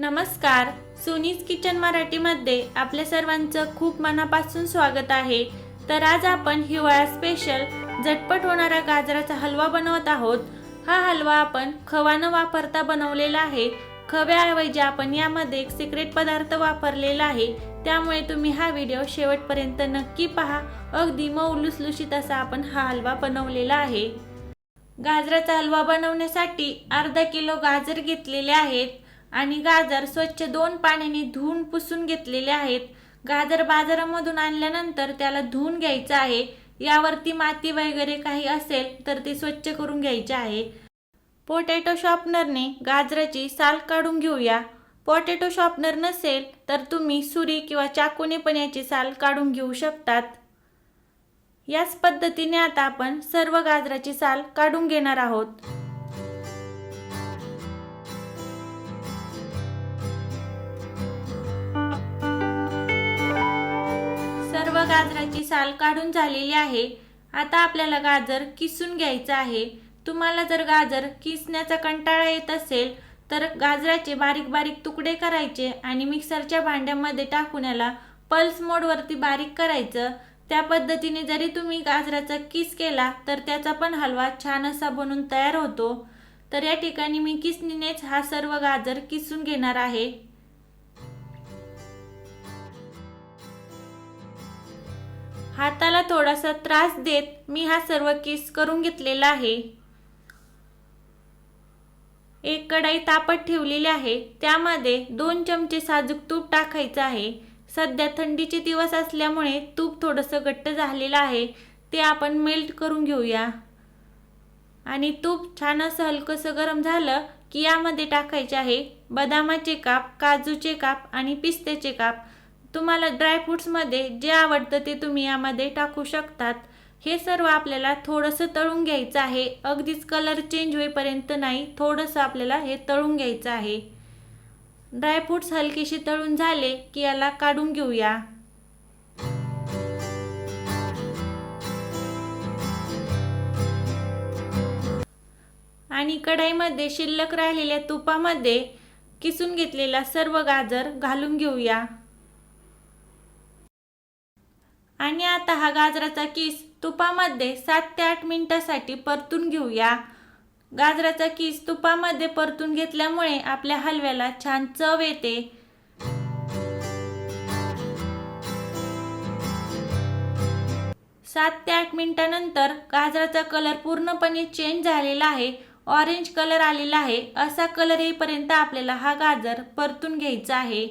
नमस्कार. सोनीज किचन मराठीमध्ये आपल्या सर्वांचं खूप मनापासून स्वागत आहे. तर आज आपण हिवाळा स्पेशल झटपट होणारा गाजराचा हलवा बनवत आहोत. हा हलवा आपण खवा न वापरता बनवलेला आहे. खव्याऐवजी आपण यामध्ये एक सिक्रेट पदार्थ वापरलेला आहे. त्यामुळे तुम्ही हा व्हिडिओ शेवटपर्यंत नक्की पहा. अगदी मऊ लुसलुशीत असा आपण हा हलवा बनवलेला आहे. गाजराचा हलवा बनवण्यासाठी अर्धा किलो गाजर घेतलेले आहेत. आणि गाजर स्वच्छ दोन पाण्याने धुवून पुसून घेतलेले आहेत. गाजर बाजारामधून आणल्यानंतर त्याला धुवून घ्यायचं आहे. यावरती माती वगैरे काही असेल तर ते स्वच्छ करून घ्यायचे आहे. पोटॅटो शॉर्पनरने गाजराची साल काढून घेऊया. पोटॅटो शॉपनर नसेल तर तुम्ही सुरी किंवा चाकूने पण याची साल काढून घेऊ शकतात. याच पद्धतीने आता आपण सर्व गाजराची साल काढून घेणार आहोत. गाजराची साल काढून झालेली आहे. आता आपल्याला गाजर किसून घ्यायचं आहे. तुम्हाला जर गाजर किसण्याचा कंटाळा येत असेल तर गाजराचे बारीक बारीक तुकडे करायचे आणि मिक्सरच्या भांड्यामध्ये टाकून याला पल्स मोडवरती बारीक करायचं. त्या पद्धतीने जरी तुम्ही गाजराचा किस केला तर त्याचा पण हलवा छान असा बनून तयार होतो. तर या ठिकाणी मी किसनीनेच हा सर्व गाजर किसून घेणार आहे. हाताला थोडासा त्रास देत मी हा सर्व किस करून घेतलेला आहे. एक कढाई तापत ठेवलेली आहे. त्यामध्ये दोन चमचे साजूक तूप टाकायचं आहे. सध्या थंडीचे दिवस असल्यामुळे तूप थोडंसं घट्ट झालेलं आहे. ते आपण मेल्ट करून घेऊया. आणि तूप छान असं हलकंसं गरम झालं की यामध्ये टाकायचे आहे बदामाचे काप काजूचे काप आणि पिस्त्याचे काप. तुम्हाला ड्रायफ्रुट्समध्ये जे आवडतं ते तुम्ही यामध्ये टाकू शकतात. हे सर्व आपल्याला थोडंसं तळून घ्यायचं आहे. अगदीच कलर चेंज होईपर्यंत नाही थोडंसं आपल्याला हे तळून घ्यायचं आहे. ड्रायफ्रुट्स हलकीशी तळून झाले की याला काढून घेऊया. आणि कढाईमध्ये शिल्लक राहिलेल्या तुपामध्ये किसून घेतलेला सर्व गाजर घालून घेऊया. आणि आता हा गाजराचा किस तुपामध्ये सात ते आठ मिनिटासाठी परतून घेऊया. गाजराचा किस तुपामध्ये परतून घेतल्यामुळे आपल्या हलव्याला छान चव येते. सात ते आठ मिनिटानंतर गाजराचा कलर पूर्णपणे चेंज झालेला आहे. ऑरेंज कलर आलेला आहे. असा कलर येईपर्यंत आपल्याला हा गाजर परतून घ्यायचा आहे.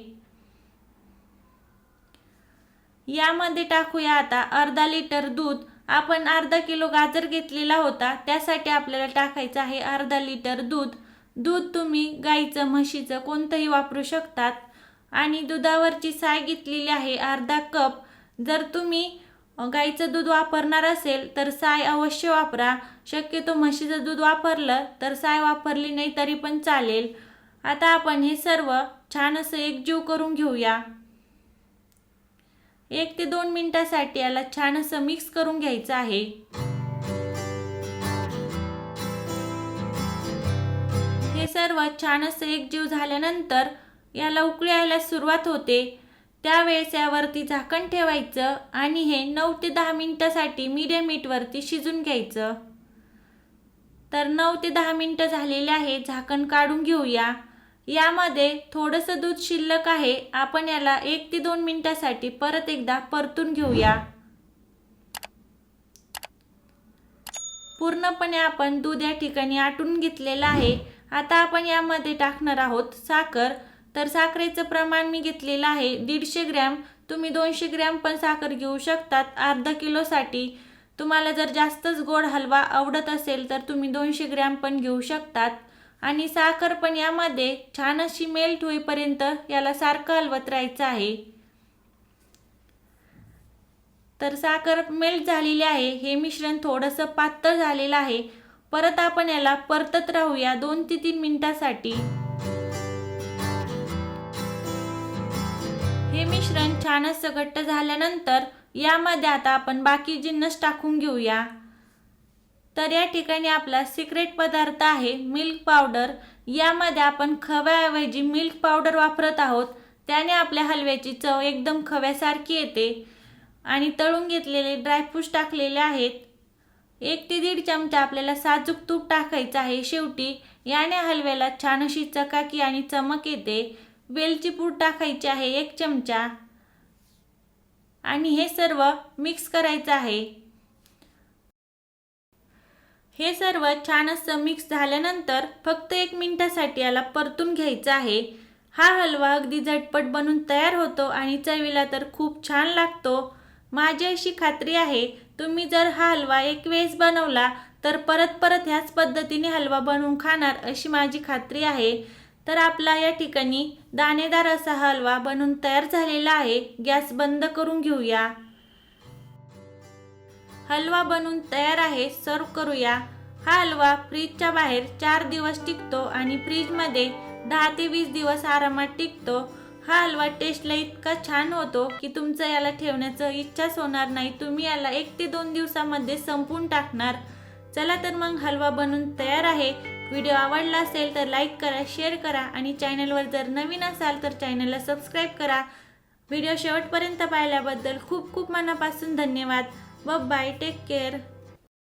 यामध्ये टाकूया आता अर्धा लिटर दूध. आपण अर्धा किलो गाजर घेतलेला होता त्यासाठी आपल्याला टाकायचं आहे अर्धा लिटर दूध. दूध तुम्ही गाईचं म्हशीचं कोणतंही वापरू शकतात. आणि दुधावरची साय घेतलेली आहे अर्धा कप. जर तुम्ही गाईचं दूध वापरणार असेल तर साय अवश्य वापरा. शक्यतो म्हशीचं दूध वापरलं तर साय वापरली नाही तरी पण चालेल. आता आपण हे सर्व छान असं एकजीव करून घेऊया. एक ते दोन मिनिटासाठी याला छान असं मिक्स करून घ्यायचं आहे. हे सर्व छान असं एकजीव झाल्यानंतर याला उकळी यायला सुरुवात होते. त्यावेळेस यावरती झाकण ठेवायचं आणि हे नऊ ते दहा मिनिटासाठी मिडियम हीटवरती शिजून घ्यायचं. तर नऊ ते दहा मिनिटं झालेले आहे. झाकण काढून घेऊया. यामध्ये थोडंसं दूध शिल्लक आहे. आपण याला एक ते दोन मिनिटासाठी परत एकदा परतून घेऊया. पूर्णपणे आपण दूध या ठिकाणी आटून घेतलेलं आहे. आता आपण यामध्ये टाकणार आहोत साखर. तर साखरेचं प्रमाण मी घेतलेलं आहे दीडशे ग्रॅम. तुम्ही दोनशे ग्रॅम पण साखर घेऊ शकतात अर्धा किलोसाठी. तुम्हाला जर जास्तच गोड हलवा आवडत असेल तर तुम्ही दोनशे ग्रॅम पण घेऊ शकतात. आणि साखर पण यामध्ये छान अशी मेल्ट होईपर्यंत याला सारखं हलवत राहायचं आहे. तर साखर मेल्ट झालेली आहे. हे मिश्रण थोडंसं पातळ झालेलं आहे. परत आपण याला परतत राहूया दोन ते तीन मिनिटासाठी. हे मिश्रण छान असं घट्ट झाल्यानंतर यामध्ये आता आपण बाकी जिन्नस टाकून घेऊया. तर या ठिकाणी आपला सिक्रेट पदार्थ आहे मिल्क पावडर यामध्ये आपण खव्याऐवजी मिल्क पावडर वापरत आहोत. त्याने आपल्या हलव्याची चव एकदम खव्यासारखी येते. आणि तळून घेतलेले ड्रायफ्रूट्स टाकलेले आहेत. एक ते दीड चमचा आपल्याला साजूक तूप टाकायचं आहे शेवटी. याने हलव्याला छान अशी चकाकी आणि चमक येते. वेलची पूड टाकायची आहे एक चमचा. आणि हे सर्व मिक्स करायचं आहे. हे सर्व छान असं मिक्स झाल्यानंतर फक्त एक मिनटासाठी याला परतून घ्यायचं आहे. हा हलवा अगदी झटपट बनून तयार होतो आणि चवीला तर खूप छान लागतो. माझी अशी खात्री आहे तुम्ही जर हा हलवा एक वेळेस बनवला तर परत परत ह्याच पद्धतीने हलवा बनवून खाणार अशी माझी खात्री आहे. तर आपला या ठिकाणी दाणेदार असा हलवा बनून तयार झालेला आहे. गॅस बंद करून घेऊया. हलवा बनून तयार आहे सर्व करूया. हा हलवा फ्रीजच्या बाहेर चार दिवस टिकतो आणि फ्रीजमध्ये दहा ते वीस दिवस आरामात टिकतो. हा हलवा टेस्टला इतका छान होतो की तुमचं याला ठेवण्याचं इच्छाच होणार नाही. तुम्ही याला एक ते दोन दिवसामध्ये संपून टाकणार. चला तर मग हलवा बनून तयार आहे. व्हिडिओ आवडला असेल तर लाईक करा शेअर करा आणि चॅनलवर जर नवीन असाल तर चॅनलला सबस्क्राईब करा. व्हिडिओ शेवटपर्यंत पाहिल्याबद्दल खूप खूप मनापासून धन्यवाद. व बाय टेक केअर